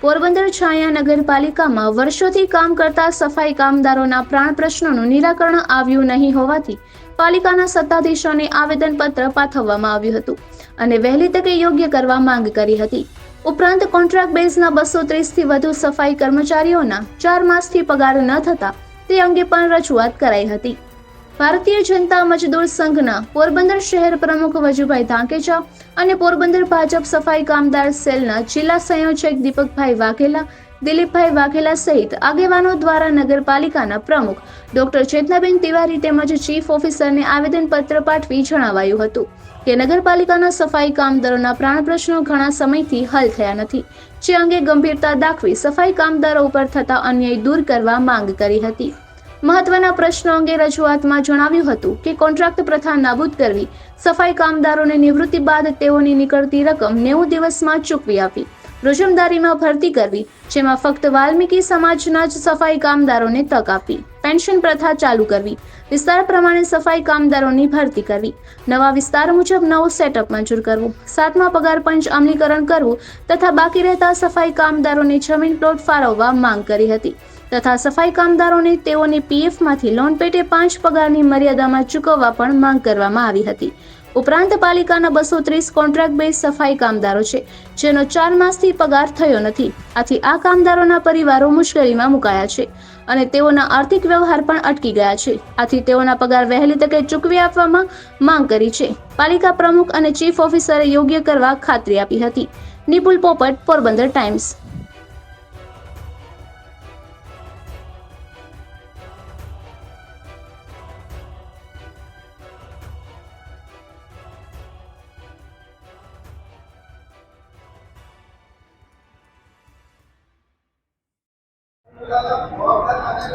પોરબંદર છાયા નગરપાલિકામાં વર્ષોથી કામ કરતા સફાઈ કામદારોના પ્રાણ પ્રશ્નોનું નિરાકરણ આવ્યું નહીં હોવાથી પાલિકાના સત્તાધીશોને આવેદનપત્ર પાઠવવામાં આવ્યું હતું અને વહેલી તકે યોગ્ય કરવા માંગ કરી હતી. ઉપરાંત કોન્ટ્રાક્ટ બેઝના બસો ત્રીસથી વધુ સફાઈ કર્મચારીઓના ચાર માસથી પગાર ન થતા તે અંગે પણ રજૂઆત કરાઈ હતી. ભારતીય જનતા મજદૂર સંઘના પોરબંદર શહેર પ્રમુખ વજુભાઈ ધાંકેચા અને પોરબંદર ભાજપ સફાઈ કામદાર સેલના જિલ્લા સંયોજક દીપકભાઈ વાઘેલા, દિલીપભાઈ વાઘેલા સહિત આગેવાનો દ્વારા નગરપાલિકાના પ્રમુખ ડોક્ટર ચેતનાબેન તિવારી તેમજ ચીફ ઓફિસરને આવેદનપત્ર પાઠવી જણાવાયું હતું કે નગરપાલિકાના સફાઈ કામદારોના પ્રાણ પ્રશ્નો ઘણા સમયથી હલ થયા નથી, જે અંગે ગંભીરતા દાખવી સફાઈ કામદારો ઉપર થતા અન્યાય દૂર કરવા માંગ કરી હતી. મહત્વના પ્રશ્નો અંગે રજૂઆતમાં જણાવ્યું હતું કે કોન્ટ્રાક્ટ પ્રથા નાબૂદ કરવી, સફાઈ કામદારોને નિવૃત્તિ બાદ તેઓની નીકળતી રકમ નેવું દિવસમાં ચૂકવી આપવી, રોજમદારીમાં ભરતી કરવી, જેમાં ફક્ત વાલ્મીકી સમાજના જ સફાઈ કામદારોને તક આપવી, પેન્શન પ્રથા ચાલુ કરવી, વિસ્તાર પ્રમાણે સફાઈ કામદારોની ભરતી કરવી, નવા વિસ્તાર મુજબ નવો સેટઅપ મંજૂર કરવું, સાતમા પગાર પંચ અમલીકરણ કરવું તથા બાકી રહેતા સફાઈ કામદારોને જમીન પ્લોટ ફાળવવા માંગ કરી હતી. તથા સફાઈ કામદારોને તેઓની પીએફમાંથી લોન પેટે પાંચ પગારની મર્યાદામાં ચૂકવવા પણ માંગ કરવામાં આવી હતી. ઉપરાંત પાલિકાના બસો ત્રીસ કોન્ટ્રાક્ટ બેઝ સફાઈ કામદારો છે, જેનો ચાર માસથી પગાર થયો નથી. આથી આ કામદારોના પરિવારો મુશ્કેલીમાં મુકાયા છે અને તેઓના આર્થિક વ્યવહાર પણ અટકી ગયા છે. આથી તેઓના પગાર વહેલી તકે ચૂકવી આપવામાં માંગ કરી છે. પાલિકા પ્રમુખ અને ચીફ ઓફિસરે યોગ્ય કરવા ખાતરી આપી હતી. નિપુલ પોપટ, પોરબંદર ટાઈમ્સ.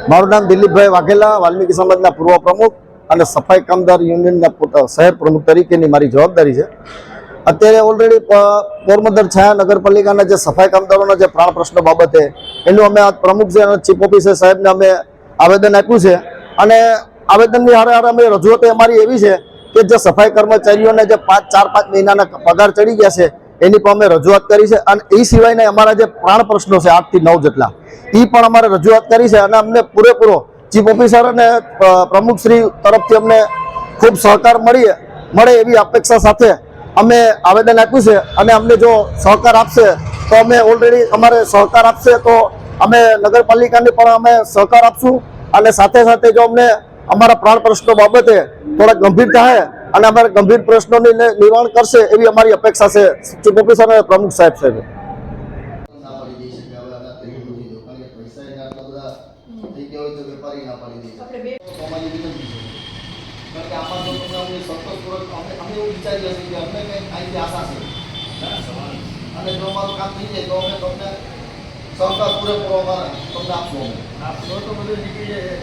મારું નામ દિલીપભાઈ વાઘેલા, વાલ્મીકી સમાજના પૂર્વ પ્રમુખ અને સફાઈ કામદાર યુનિયનના શહેર પ્રમુખ તરીકેની મારી જવાબદારી છે. અત્યારે ઓલરેડી પોરબંદર છાયા નગરપાલિકાના જે સફાઈ કામદારોના જે પ્રાણ પ્રશ્નો બાબતે એનું અમે પ્રમુખ છે અને ચીફ ઓફિસર સાહેબને અમે આવેદન આપ્યું છે. અને આવેદનની હારે હારે અમે રજૂઆત અમારી એવી છે કે જે સફાઈ કર્મચારીઓને જે પાંચ, ચાર, પાંચ મહિનાના પગાર ચડી ગયા છે એની પણ અમે રજૂઆત કરી છે અને એ સિવાયના અમારા જે પ્રાણ પ્રશ્નો છે આઠથી નવ જેટલા એ પણ અમારે રજૂઆત કરી છે અને અમને પૂરેપૂરો ચીફ ઓફિસર અને પ્રમુખશ્રી તરફથી અમને ખૂબ સહકાર મળીએ, મળે એવી અપેક્ષા સાથે અમે આવેદન આપ્યું છે અને અમને જો સહકાર આપશે, તો અમે ઓલરેડી અમારે સહકાર આપશે, તો અમે નગરપાલિકાને પણ અમે સહકાર આપશું અને સાથે સાથે જો અમને અમારા પ્રાણ પ્રશ્નો બાબતે થોડા ગંભીર થાય અને અમે ગંભીર પ્રશ્નોની નિવારણ કરશે એવી અમારી અપેક્ષા છે. ચીફ ઓફિસર અને પ્રમુખ સાહેબ સાહેબ અને જો અમારું કામ થઈ જાય તો અમે તમને સરકાર પૂરેપૂરો તમને આપશું અમે તો બધું નીકળી જાય.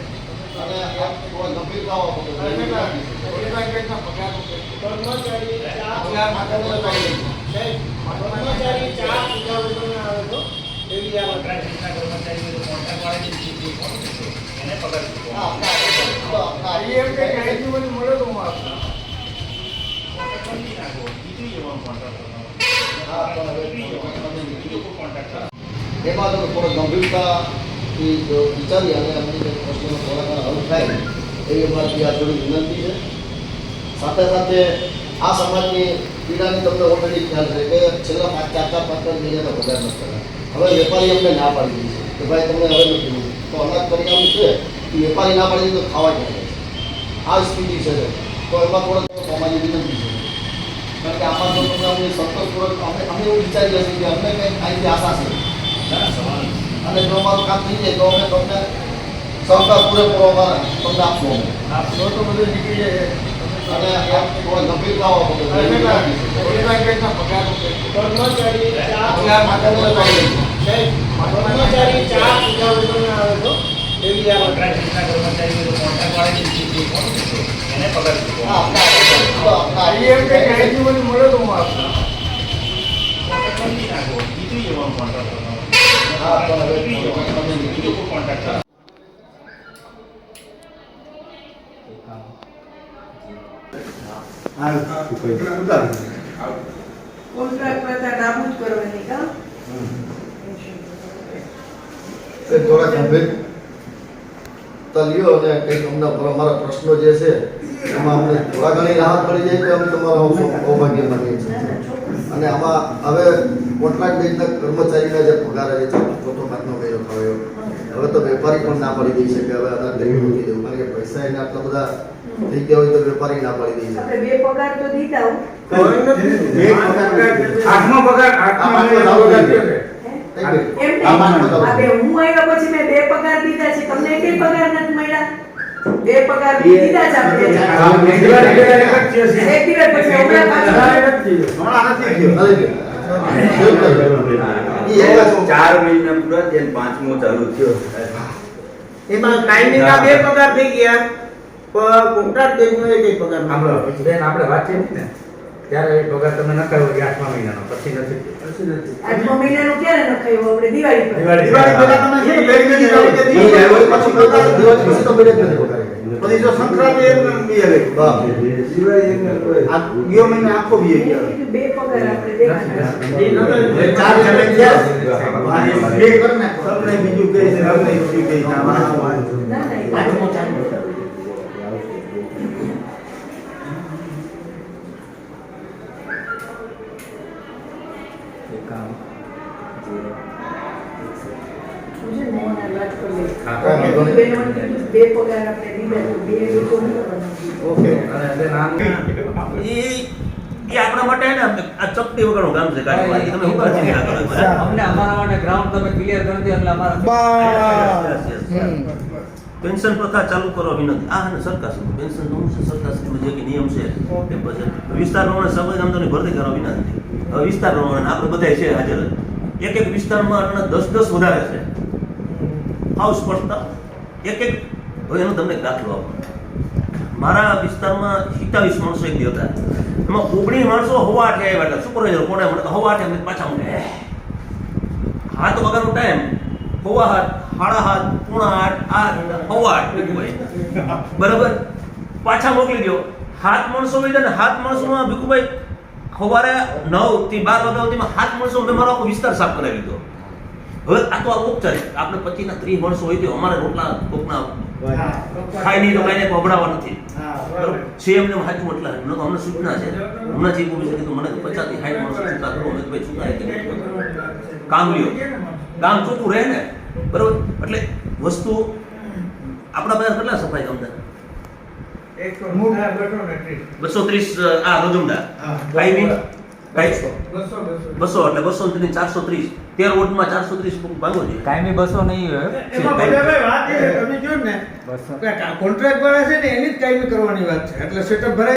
કર્મચારી ચા આગળ પાડી દઈશું કર્મચારી ચા પીધા વગરના આવે તો એવી આ હા આપણા આપણા પગાર એમ કે અહીંથી મને મળે તો હું આપું. હા પણ હવે એમાં જો થોડો ગંભીરતા વિચારી અને અમને પ્રશ્નનો હલ થાય એવી અમારી આ થોડી વિનંતી છે સાથે સાથે આ સમાજની પીડાની તમને ઓલરેડી ખ્યાલ છે કે છેલ્લા પાંચ ચાર ચાર પાંચ પાંચ મહિનાનો પગાર નથી કર્યા હવે વેપારી અમને ના પાડી દીધી છે કે ભાઈ તમને હવે નથી મળતું. તો અનાજ પરિણામ છે એ વેપારી ના પાડી દીધી તો ખાવા જ નથી આ સ્થિતિ છે તો એમાં થોડો થોડો અમારી વિનંતી છે કારણ કે આમાં જો તમે અમને સંતોષપૂર્વક અમે અમે એવું વિચારી હશે કે અમને કંઈક અહીંથી આશા છે અને જો અમારું કામ થઈ જાય તો અમે તમને સહકાર પૂરેપૂરો અમારે તમને આપશું અમે તો બધું નીકળી જાય. અને ગંભીર કામો કર્મચારી ચા. કર્મચારી ચા આવે તો? એવી આ હા આપણા આપણા એ એમ કે અહીંથી બધું મળે તો હું આપું. હા પણ તમે કોન્ટ્રાક્ટ પ્રથા નાબૂદ કરવાની કા એ થોડા ગંભીર. લ્યો અને કંઈક અમને અમારા પ્રશ્નો જે છે, એમાં અમને થોડા ઘણી રાહત મળી જાય તો અમે તમારા સૌભાગ્ય માનીએ અને આમાં હવે કોન્ટ્રાક્ટ બેઝના કર્મચારીના જે પગાર આવે છે, ચોથો માર્ગનો મહિનો થયો. હવે તો વેપારી પણ ના પડી દઈ શકે. હવે આધાર લઈ મૂકી દેવું કારણ કે પૈસા એના આટલા બધા થઈ ગયા હોય તો વેપારી ના પડી દઈ શકે. આપણે બે પગાર તો દીધા. આઠમો પગાર આઠમો પગાર બે હું? આવ્યા પછી મેં બે પગાર દીધા છે. તમને એકેય પગાર નથી મળ્યા? બે પગાર દીધા છે આપણે. એક જ થયો છે. એક દિવસ પછી હમણાં પાછું નથી. ગયું. ચાર મહિના પૂરા થયા પાંચમો ચાલુ થયો. એમાં કાયમીના બે પગાર થઈ ગયા. પણ કોન્ટ્રાક્ટ બેઝનો એક પગાર. સાંભળો, બેન આપણે વાત છે ને ત્યારે એ પગાર તમે નખાયો કે આઠમા મહિનાનો પછી નથી. આઠમા મહિનાનું ક્યારે નખાયું આપણે દિવાળી પર. પહેલા તમે બેંક પછી પગાર, દિવાળી પછી તો મહિને નથી પગાર. પછી જો સંક્રાંતિ એમ ને બે ગઈ. બાપ. આ ગયો મહિનો આખો વીએ ગયો. બે પગાર આપણે એ ચાર જમે થયા. બે કર નાખો. સબને બીજું કહે છે, સબને બીજું કહે ના ના એ ને મોહનને વાત આપણે માટે ને આ ચપટી વગરનું કામ છે તમે કરો? અમને અમારા ગ્રાઉન્ડ તમે ક્લિયર કરી દો એટલે અમારા. પેન્શન પ્રથા ચાલુ કરો વિનંતી. આ અને સરકાર સુધી પેન્શનનું છે? સરકારશ્રીમાં જે કે નિયમ છે તે પછી. વિસ્તાર પ્રમાણે સભા કામદારની ભરતી કરો વિનંતી. હવે વિસ્તાર પ્રમાણે આપણે બધા છે હાજર. એક એક વિસ્તારમાં દસ દસ વધારે છે. હાઉસ પડતા એક એક હવે એનો તમને દાખલો આપો. મારા વિસ્તારમાં સિત્તાવીસ માણસો એક હતા. એમાં ઓગણીસ માણસો હવા આઠે આવ્યા એટલે સુપરવાઇઝર કોને હવા આઠે અમને પાછા મળે. હાથ વગરનો ટાઈમ હવા હાથ સાડા હાથ, પૂણા આઠ આઠ હવા આઠ બરાબર? પાછા મોકલી દો હાથ માણસો હોય ને હાથ માણસોમાં ભીખુભાઈ સવારે નવથી બાર વાગ્યા સુધીમાં હાથ માણસો મેં મારો આખો વિસ્તાર સાફ કરાવી દીધો. હવે આ તો આ ઉપચારિક આપણે પચીસ ના ત્રીસ માણસો હોય તો અમારે રોટલા કોકના હા. ખાઈ નહીં તો કાંઈ નહીં પબડાવવા નથી. છે એમને સાચું એટલે એમને તો અમને સૂચના છે. હમણાં જે બોલી શકે તો મને પચાસથી સાઠ માણસો કરો અમે ભાઈ છૂટા કામ લ્યો કામ ચોખ્ખું રહે ને? બરોબર? એટલે વસ્તુ આપણા બધા કેટલા સફાઈ કામદાર બસો ત્રીસ. આ રોજમદાર ફાઈવ કાંઈ બસો, બસો. બસો એટલે બસો ને ચારસો ત્રીસ. તેર વોટમાં ચારસો ત્રીસ ભાગો છે. કાયમી બસો નહીં વાત તમે જોયું ને? કોન્ટ્રાક્ટ વાળા છે ને એની જ કાયમી કરવાની વાત છે. એટલે સેટઅપ ભરાય